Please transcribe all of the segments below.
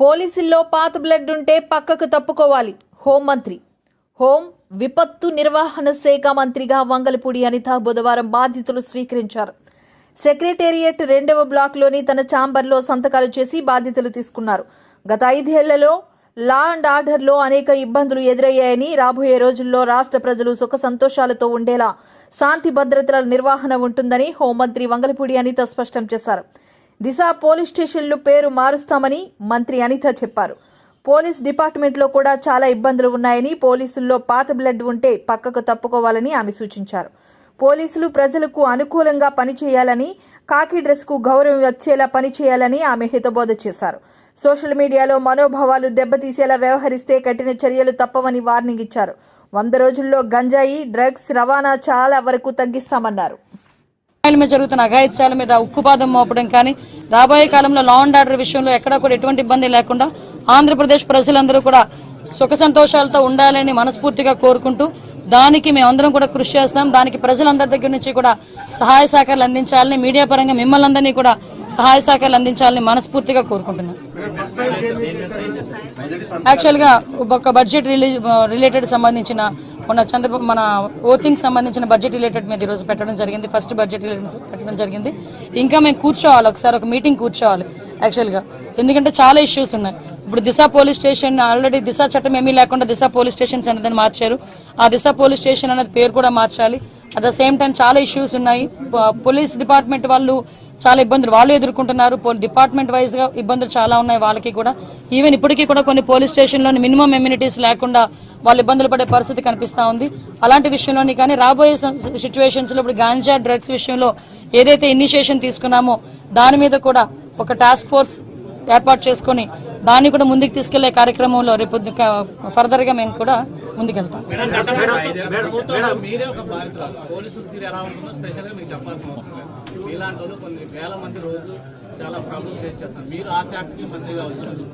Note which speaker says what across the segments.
Speaker 1: పోలీసుల్లో పాత బ్లడ్ ఉంటే పక్కకు తప్పుకోవాలి హోంమంత్రి హోం విపత్తు నిర్వహణ శాఖ మంత్రిగా వంగలపూడి అనిత బుధవారం బాధ్యతలు స్వీకరించారు. సెక్రటేరియట్ రెండవ బ్లాక్లోని తన ఛాంబర్లో సంతకాలు చేసి బాధ్యతలు తీసుకున్నారు. గత ఐదేళ్ళలో లా అండ్ ఆర్డర్లో అనేక ఇబ్బందులు ఎదురయ్యాయని రాబోయే రోజుల్లో రాష్ట్ర ప్రజలు సుఖ సంతోషాలతో ఉండేలా శాంతి భద్రతల నిర్వహణ ఉంటుందని హోంమంత్రి వంగలపూడి అనిత స్పష్టం చేశారు. దిశ పోలీస్ స్టేషన్లు పేరు మారుస్తామని మంత్రి అనిత చెప్పారు. పోలీస్ డిపార్ట్మెంట్లో కూడా చాలా ఇబ్బందులు ఉన్నాయని పోలీసుల్లో పాత బ్లడ్ ఉంటే పక్కకు తప్పుకోవాలని ఆమె సూచించారు. పోలీసులు ప్రజలకు అనుకూలంగా పనిచేయాలని కాకి డ్రెస్కు గౌరవం వచ్చేలా పనిచేయాలని ఆమె హితబోధ చేశారు. సోషల్ మీడియాలో మనోభావాలు దెబ్బతీసేలా వ్యవహరిస్తే కఠిన చర్యలు తప్పవని వార్నింగ్ ఇచ్చారు. వంద రోజుల్లో గంజాయి డ్రగ్స్ రవాణా చాలా వరకు తగ్గిస్తామన్నారు.
Speaker 2: అమ్మాయిల మీద జరుగుతున్న అఘాయిత్యాల మీద ఉక్కుపాదం మోపడం కానీ రాబోయే కాలంలో లా అండ్ ఆర్డర్ విషయంలో ఎక్కడా కూడా ఎటువంటి ఇబ్బంది లేకుండా ఆంధ్రప్రదేశ్ ప్రజలందరూ కూడా సుఖ సంతోషాలతో ఉండాలని మనస్ఫూర్తిగా కోరుకుంటూ దానికి మేమందరం కూడా కృషి చేస్తాం. దానికి ప్రజలందరి దగ్గర నుంచి కూడా సహాయ సహకారాలు అందించాలని మీడియా పరంగా మిమ్మల్ని అందరినీ కూడా సహాయ సహకారాలు అందించాలని మనస్ఫూర్తిగా కోరుకుంటున్నాం. యాక్చువల్గా ఒక బడ్జెట్ రిలీజ్ రిలేటెడ్ సంబంధించిన మన చంద్రబాబు మన ఓటింగ్ సంబంధించిన బడ్జెట్ రిలేటెడ్ మీద ఈరోజు పెట్టడం జరిగింది. ఫస్ట్ బడ్జెట్ రిలేటెడ్ పెట్టడం జరిగింది. ఇంకా మేము కూర్చోవాలి ఒకసారి ఒక మీటింగ్ కూర్చోవాలి యాక్చువల్గా ఎందుకంటే చాలా ఇష్యూస్ ఉన్నాయి. ఇప్పుడు Disha police station already Disha చట్టం ఏమీ లేకుండా దిశ పోలీస్ స్టేషన్స్ అనేది మార్చారు. ఆ దిశ పోలీస్ స్టేషన్ అనేది పేరు కూడా మార్చాలి. అట్ ద సేమ్ టైం చాలా ఇష్యూస్ ఉన్నాయి. పోలీస్ డిపార్ట్మెంట్ వాళ్ళు చాలా ఇబ్బందులు వాళ్ళు ఎదుర్కొంటున్నారు. డిపార్ట్మెంట్ వైజ్గా ఇబ్బందులు చాలా ఉన్నాయి వాళ్ళకి కూడా. ఈవెన్ ఇప్పటికీ కూడా కొన్ని పోలీస్ స్టేషన్లోని మినిమం ఎమ్యూనిటీస్ లేకుండా వాళ్ళు ఇబ్బందులు పడే పరిస్థితి కనిపిస్తా ఉంది. అలాంటి విషయంలోని కానీ రాబోయే సిచ్యువేషన్స్లో ఇప్పుడు గాంజా డ్రగ్స్ విషయంలో ఏదైతే ఇనిషియేషన్ తీసుకున్నామో దాని మీద కూడా ఒక టాస్క్ ఫోర్స్ ఏర్పాటు చేసుకొని దాన్ని కూడా ముందుకు తీసుకెళ్ళే కార్యక్రమంలో రేపు ఫర్దర్గా మేము కూడా ముందుకెళ్తాం.
Speaker 3: మీలాంటి కొన్ని వేల మంది రోజు చాలా ప్రాబ్లమ్స్ ఫేస్ మీరు ఆ శాఖకి మంత్రిగా వచ్చారు.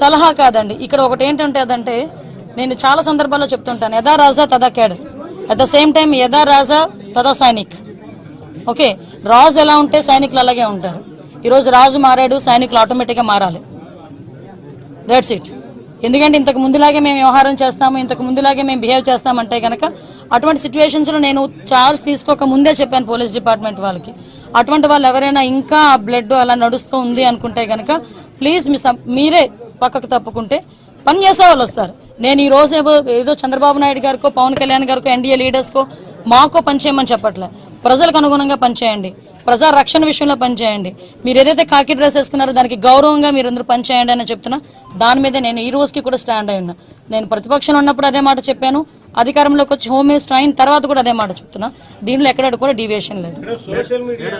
Speaker 2: సలహా కాదండి. ఇక్కడ ఒకటి ఏంటంటే అదంటే నేను చాలా సందర్భాల్లో చెప్తుంటాను యథా రాజా తదా cadre at the same time యథా రాజా తదా సైనిక్. ఓకే రాజు ఎలా ఉంటే సైనికులు అలాగే ఉంటారు. ఈరోజు రాజు మారాడు సైనికులు ఆటోమేటిక్గా మారాలి. దట్స్ ఇట్ ఎందుకంటే ఇంతకు ముందులాగే మేము వ్యవహారం చేస్తాము ఇంతకు ముందులాగే మేము బిహేవ్ చేస్తామంటే కనుక అటువంటి సిచ్యువేషన్స్లో నేను చార్జ్ తీసుకోక ముందే చెప్పాను పోలీస్ డిపార్ట్మెంట్ వాళ్ళకి. అటువంటి వాళ్ళు ఎవరైనా ఇంకా బ్లడ్ అలా నడుస్తూ ఉంది అనుకుంటే కనుక ప్లీజ్ మీ మీరే పక్కకు తప్పుకుంటే పని చేసే వాళ్ళు వస్తారు. నేను ఈ రోజు ఏదో ఏదో చంద్రబాబు నాయుడు గారికో పవన్ కళ్యాణ్ గారికో ఎన్డీఏ లీడర్స్కో మాకో పనిచేయమని చెప్పట్లే. ప్రజలకు అనుగుణంగా పనిచేయండి ప్రజా రక్షణ విషయంలో పనిచేయండి. మీరు ఏదైతే కాకి డ్రెస్ వేసుకున్నారో దానికి గౌరవంగా మీరు అందరూ పనిచేయండి అని చెప్తున్నా. దాని మీద నేను ఈ రోజుకి కూడా స్టాండ్ అయి ఉన్నా. నేను ప్రతిపక్షంలో ఉన్నప్పుడు అదే మాట చెప్పాను. అధికారంలోకి వచ్చి హోమ్ మినిస్టర్ అయిన తర్వాత కూడా అదే మాట చెప్తున్నా. దీనిలో ఎక్కడ కూడా డివియేషన్ లేదు.
Speaker 4: సోషల్ మీడియా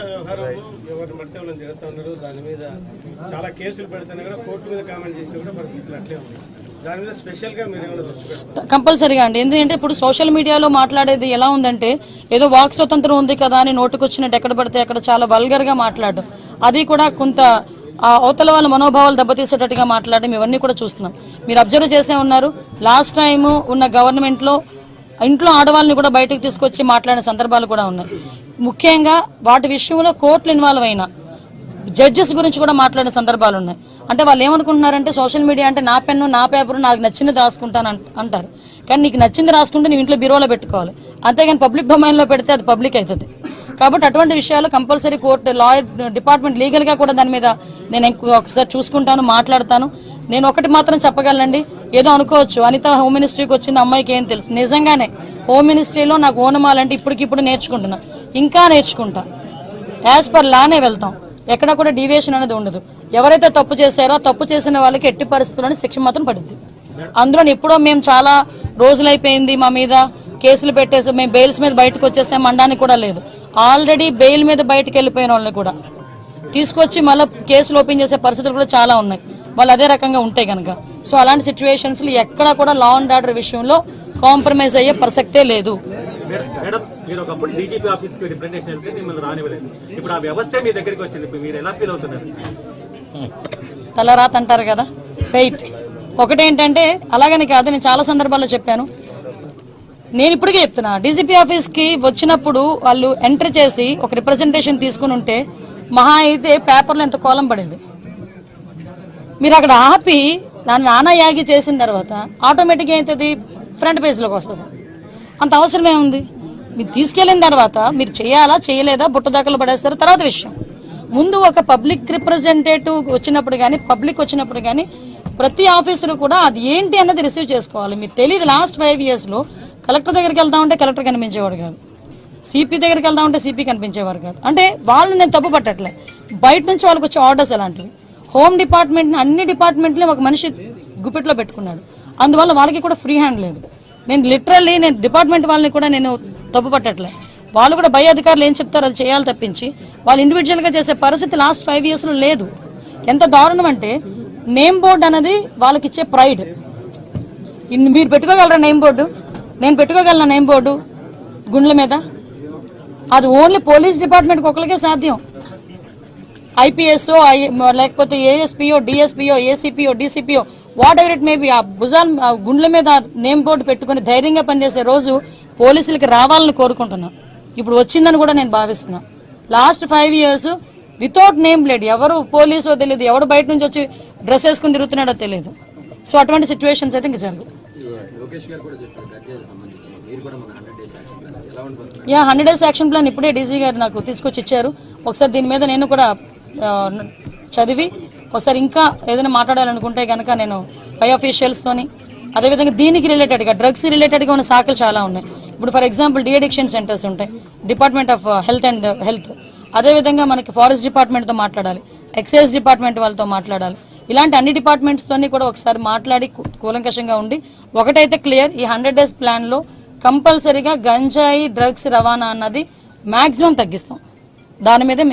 Speaker 4: దాని మీద చాలా కేసులు పెడుతున్నా కూడా కోర్టు మీద కామెంట్ చేసినా కూడా పరిస్థితులు అట్లే
Speaker 2: కంపల్సరీగా అండి. ఎందుకంటే ఇప్పుడు సోషల్ మీడియాలో మాట్లాడేది ఎలా ఉందంటే ఏదో వాక్ స్వతంత్రం ఉంది కదా అని నోటుకొచ్చినట్టు ఎక్కడ పడితే అక్కడ చాలా వల్గర్గా మాట్లాడడం. అది కూడా కొంత ఆ అవతల వాళ్ళ మనోభావాలు దెబ్బతీసేటట్టుగా మాట్లాడడం ఇవన్నీ కూడా చూస్తున్నాం. మీరు అబ్జర్వ్ చేసే ఉన్నారు. లాస్ట్ టైము ఉన్న గవర్నమెంట్లో ఇంట్లో ఆడవాళ్ళని కూడా బయటకు తీసుకొచ్చి మాట్లాడిన సందర్భాలు కూడా ఉన్నాయి. ముఖ్యంగా వాటి విషయంలో కోర్టులు ఇన్వాల్వ్ అయినా జడ్జెస్ గురించి కూడా మాట్లాడిన సందర్భాలు ఉన్నాయి. అంటే వాళ్ళు ఏమనుకుంటున్నారంటే సోషల్ మీడియా అంటే నా పెన్ను నా పేపర్ నాకు నచ్చింది రాసుకుంటాను అంట- అంటారు. కానీ నీకు నచ్చింది రాసుకుంటే నువ్వు ఇంట్లో బీరోలో పెట్టుకోవాలి. అంతేగాని పబ్లిక్ డొమైన్లో పెడితే అది పబ్లిక్ అవుతుంది. కాబట్టి అటువంటి విషయాలు కంపల్సరీ కోర్టు లాయర్ డిపార్ట్మెంట్ లీగల్గా కూడా దాని మీద నేను ఒకసారి చూసుకుంటాను మాట్లాడతాను. నేను ఒకటి మాత్రం చెప్పగలనండి. ఏదో అనుకోవచ్చు. అనిత హోమ్ మినిస్ట్రీకి వచ్చిన అమ్మాయికి ఏం తెలుసు. నిజంగానే హోమ్ మినిస్ట్రీలో నాకు ఓనమాలంటే ఇప్పటికిప్పుడు నేర్చుకుంటున్నా. ఇంకా నేర్చుకుంటా. యాజ్ పర్ లానే వెళ్తాం. ఎక్కడ కూడా డీవియేషన్ అనేది ఉండదు. ఎవరైతే తప్పు చేశారో తప్పు చేసిన వాళ్ళకి ఎట్టి పరిస్థితుల్లోనే శిక్ష మాత్రం పడుద్ది. అందులో ఎప్పుడో మేము చాలా రోజులైపోయింది మా మీద కేసులు పెట్టేసి మేము బెయిల్స్ మీద బయటకు వచ్చేసాం అనడానికి కూడా లేదు. ఆల్రెడీ బెయిల్ మీద బయటకు వెళ్ళిపోయిన వాళ్ళని కూడా తీసుకొచ్చి మళ్ళీ కేసులు ఓపెన్ చేసే పరిస్థితులు కూడా చాలా ఉన్నాయి. వాళ్ళు అదే రకంగా ఉంటాయి కనుక సో అలాంటి సిచ్యువేషన్స్లో ఎక్కడా కూడా లా అండ్ ఆర్డర్ విషయంలో కాంప్రమైజ్ అయ్యే ప్రసక్తే లేదు.
Speaker 5: మేడం మీరు ఒకప్పుడు డీజీపీ ఆఫీస్కి రిప్రజెంటేషన్ వెళ్తే మిమ్మల్ని రానివ్వలేదు. ఇప్పుడు ఆ వ్యవస్థ మీ దగ్గరికి వచ్చింది. మీరు ఎలా ఫీల్ అవుతున్నారు?
Speaker 2: తలరాత్ అంటారు కదా? వెయిట్. ఒకటేంటంటే అలాగని కాదు నేను చాలా సందర్భాల్లో చెప్పాను. నేను ఇప్పటికే చెప్తున్నా డీజీపీ ఆఫీస్కి వచ్చినప్పుడు వాళ్ళు ఎంటర్ చేసి ఒక రిప్రజెంటేషన్ తీసుకుని ఉంటే మహా అయితే పేపర్లో ఎంత కోలం పడింది? మీరు అక్కడ ఆపి దాన్ని నానా యాగి చేసిన తర్వాత ఆటోమేటిక్గా అవుతుంది? ఫ్రంట్ పేజ్లోకి వస్తుంది. అంత అవసరమే ఉంది. మీరు తీసుకెళ్ళిన తర్వాత మీరు చేయాలా చేయలేదా బుట్టదాకలు పడేస్తారు తర్వాత విషయం. ముందు ఒక పబ్లిక్ రిప్రజెంటేటివ్ వచ్చినప్పుడు కానీ పబ్లిక్ వచ్చినప్పుడు కానీ ప్రతి ఆఫీసరు కూడా అది ఏంటి అన్నది రిసీవ్ చేసుకోవాలి. మీకు తెలియదు లాస్ట్ ఫైవ్ ఇయర్స్లో కలెక్టర్ దగ్గరికి వెళ్తా ఉంటే కలెక్టర్ కనిపించేవాడు కాదు. సిపి దగ్గరికి వెళ్తా ఉంటే సిపి కనిపించేవారు కాదు. అంటే వాళ్ళని నేను తప్పు పట్టట్లే. బయట నుంచి వాళ్ళకి వచ్చే ఆర్డర్స్ అలాంటివి. హోమ్ డిపార్ట్మెంట్ అన్ని డిపార్ట్మెంట్లే ఒక మనిషి గుప్పెట్లో పెట్టుకున్నాడు. అందువల్ల వాళ్ళకి కూడా ఫ్రీ హ్యాండ్ లేదు. నేను లిటరల్లీ నేను డిపార్ట్మెంట్ వాళ్ళని కూడా నేను తప్పుపట్టట్లే వాళ్ళు కూడా భయ అధికారులు ఏం చెప్తారో అది చేయాలి తప్పించి వాళ్ళు ఇండివిజువల్గా చేసే పరిస్థితి లాస్ట్ ఫైవ్ ఇయర్స్లో లేదు. ఎంత దారుణం అంటే నేమ్ బోర్డు అనేది వాళ్ళకి ఇచ్చే ప్రైడ్ మీరు పెట్టుకోగలరా నేమ్ బోర్డు నేను పెట్టుకోగలనా నేమ్ బోర్డు గుండ్ల మీద? అది ఓన్లీ పోలీస్ డిపార్ట్మెంట్కి ఒకరికే సాధ్యం. ఐపీఎస్ఓ ఐ లేకపోతే ఏఎస్పీఓ డిఎస్పీఓ ఏసీపీఓ డీసీపీఓ వాట్ ఎవర్ ఇట్ మేబీ ఆ భుజాల ఆ గుండెల మీద నేమ్ బోర్డు పెట్టుకుని ధైర్యంగా పనిచేసే రోజు పోలీసులకి రావాలని కోరుకుంటున్నా. ఇప్పుడు వచ్చిందని కూడా నేను భావిస్తున్నా. Last five years without name plate ఎవరు పోలీసో తెలియదు ఎవడు బయట నుంచి వచ్చి డ్రెస్ వేసుకుని తిరుగుతున్నాడో తెలియదు సో అటువంటి సిచ్యువేషన్స్ అయితే ఇంక జరగదు yeah hundred days action plan ఇప్పుడే డీసీ గారు నాకు తీసుకొచ్చి ఇచ్చారు. ఒకసారి దీని మీద నేను కూడా చదివి ఒకసారి ఇంకా ఏదైనా మాట్లాడాలనుకుంటే కనుక నేను పై అఫీషియల్స్తోని అదేవిధంగా దీనికి రిలేటెడ్గా డ్రగ్స్ రిలేటెడ్గా ఉన్న శాఖలు చాలా ఉన్నాయి. ఇప్పుడు ఫర్ ఎగ్జాంపుల్ డిఅడిక్షన్ సెంటర్స్ ఉంటాయి. Department of health and health అదేవిధంగా మనకి ఫారెస్ట్ డిపార్ట్మెంట్తో మాట్లాడాలి. ఎక్సైజ్ డిపార్ట్మెంట్ వాళ్ళతో మాట్లాడాలి. ఇలాంటి అన్ని డిపార్ట్మెంట్స్తోని కూడా ఒకసారి మాట్లాడి కూలంకషంగా ఉండి ఒకటైతే క్లియర్ ఈ హండ్రెడ్ డేస్ ప్లాన్లో కంపల్సరీగా గంజాయి డ్రగ్స్ రవాణా అన్నది మ్యాక్సిమం తగ్గిస్తాం. దాని మీదే